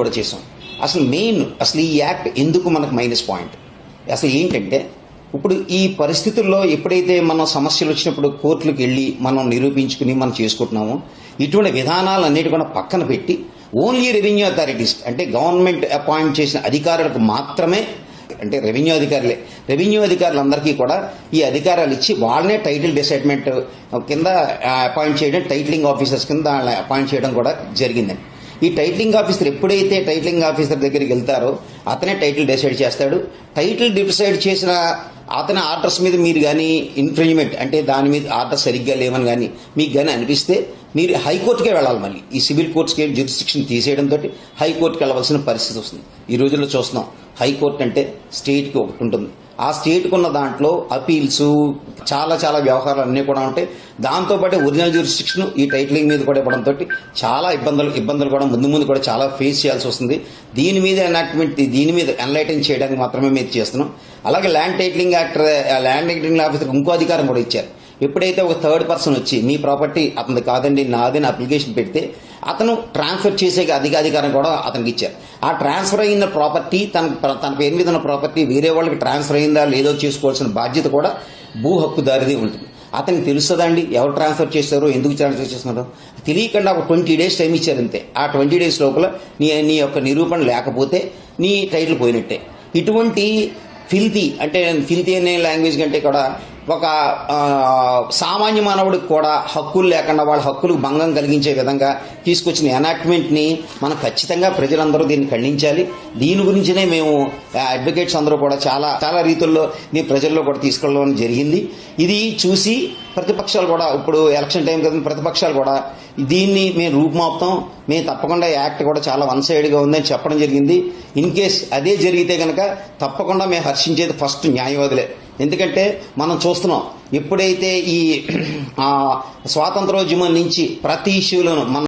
కూడా చేసాం. అసలు మెయిన్ అసలు ఈ యాక్ట్ ఎందుకు మనకు మైనస్ పాయింట్ అసలు ఏంటంటే ఇప్పుడు ఈ పరిస్థితుల్లో ఎప్పుడైతే మనం సమస్యలు వచ్చినప్పుడు కోర్టులకు వెళ్ళి మనం నిరూపించుకుని మనం చేసుకుంటున్నామో ఇటువంటి విధానాలు అన్నిటి కూడా పక్కన పెట్టి ఓన్లీ రెవెన్యూ అథారిటీస్ అంటే గవర్నమెంట్ అపాయింట్ చేసిన అధికారులకు మాత్రమే అంటే రెవెన్యూ అధికారులే రెవెన్యూ అధికారులందరికీ కూడా ఈ అధికారాలు ఇచ్చి వాళ్ళనే టైటిల్ డిసైడ్మెంట్ కింద అపాయింట్ చేయడం టైటిలింగ్ ఆఫీసర్స్ కింద వాళ్ళని అపాయింట్ చేయడం కూడా జరిగిందండి. ఈ టైటిలింగ్ ఆఫీసర్ ఎప్పుడైతే టైటిలింగ్ ఆఫీసర్ దగ్గరికి వెళ్తారో అతనే టైటిల్ డిసైడ్ చేస్తాడు. టైటిల్ డిసైడ్ చేసిన అతని ఆర్డర్స్ మీద మీరు కానీ ఇన్ఫ్రింజ్మెంట్ అంటే దాని మీద ఆర్డర్ సరిగ్గా లేవని కానీ మీకు కానీ అనిపిస్తే మీరు హైకోర్టుకే వెళ్ళాలి మళ్ళీ. ఈ సివిల్ కోర్ట్స్కి జ్యూరిస్డిక్షన్ తీసేయడంతో హైకోర్టుకి వెళ్ళవలసిన పరిస్థితి వస్తుంది. ఈ రోజుల్లో చూస్తున్నాం హైకోర్టు అంటే స్టేట్కి ఒకటి ఉంటుంది. ఆ స్టేట్కున్న దాంట్లో అపీల్స్ చాలా చాలా వ్యవహారాలు అన్నీ కూడా ఉంటాయి. దాంతోపాటు ఒరిజినల్ జ్యూరిస్టిక్షన్ ఈ టైటిలింగ్ మీద కూడా ఇవ్వడంతో చాలా ఇబ్బందులు ఇబ్బందులు కూడా ముందు ముందు కూడా చాలా ఫేస్ చేయాల్సి వస్తుంది. దీని మీద ఎనాక్ట్మెంట్ దీని మీద ఎన్లైటన్ చేయడానికి మాత్రమే మేము చేస్తున్నాం. అలాగే land titling actor land titling ఆఫీసర్కి ఇంకో అధికారం కూడా ఇచ్చారు. ఎప్పుడైతే ఒక థర్డ్ పర్సన్ వచ్చి మీ ప్రాపర్టీ అతని కాదండి నాదని అప్లికేషన్ పెడితే అతను ట్రాన్స్ఫర్ చేసే అధిక అధికారం కూడా అతనికి ఇచ్చారు. ఆ ట్రాన్స్ఫర్ అయిన ప్రాపర్టీ తన తన పేరు మీద ఉన్న ప్రాపర్టీ వేరే వాళ్ళకి ట్రాన్స్ఫర్ అయిందా లేదో చేసుకోవాల్సిన బాధ్యత కూడా భూ హక్కుదారిది ఉంటుంది. అతనికి తెలుస్తుందండి ఎవరు ట్రాన్స్ఫర్ చేశారో ఎందుకు ట్రాన్స్ఫర్ చేస్తున్నారో. తెలియకుండా ఒక ట్వంటీ డేస్ టైం ఇచ్చారు అంతే. ఆ ట్వంటీ డేస్ లోపల నీ నీ యొక్క నిరూపణ లేకపోతే నీ టైటిల్ పోయినట్టే. ఇటువంటి ఫిల్తీ అంటే ఫిల్తీ అనే లాంగ్వేజ్ కంటే కూడా ఒక సామాన్య మానవుడికి కూడా హక్కులు లేకుండా వాళ్ళ హక్కులకు భంగం కలిగించే విధంగా తీసుకొచ్చిన ఎనాక్ట్మెంట్ని మనం ఖచ్చితంగా ప్రజలందరూ దీన్ని ఖండించాలి. దీని గురించినే మేము అడ్వకేట్స్ అందరూ కూడా చాలా చాలా రీతుల్లో దీన్ని ప్రజల్లో కూడా తీసుకెళ్ళడం జరిగింది. ఇది చూసి ప్రతిపక్షాలు కూడా ఇప్పుడు ఎలక్షన్ టైం కదా ప్రతిపక్షాలు కూడా దీన్ని మేము రూపుమాపుతాం. మేము తప్పకుండా యాక్ట్ కూడా చాలా వన్ సైడ్గా ఉందని చెప్పడం జరిగింది. ఇన్ కేస్ అదే జరిగితే కనుక తప్పకుండా మేము హర్షించేది ఫస్ట్ న్యాయవాదులే. ఎందుకంటే మనం చూస్తున్నాం ఎప్పుడైతే ఈ స్వాతంత్రోద్యమం నుంచి ప్రతి ఇష్యూలను మన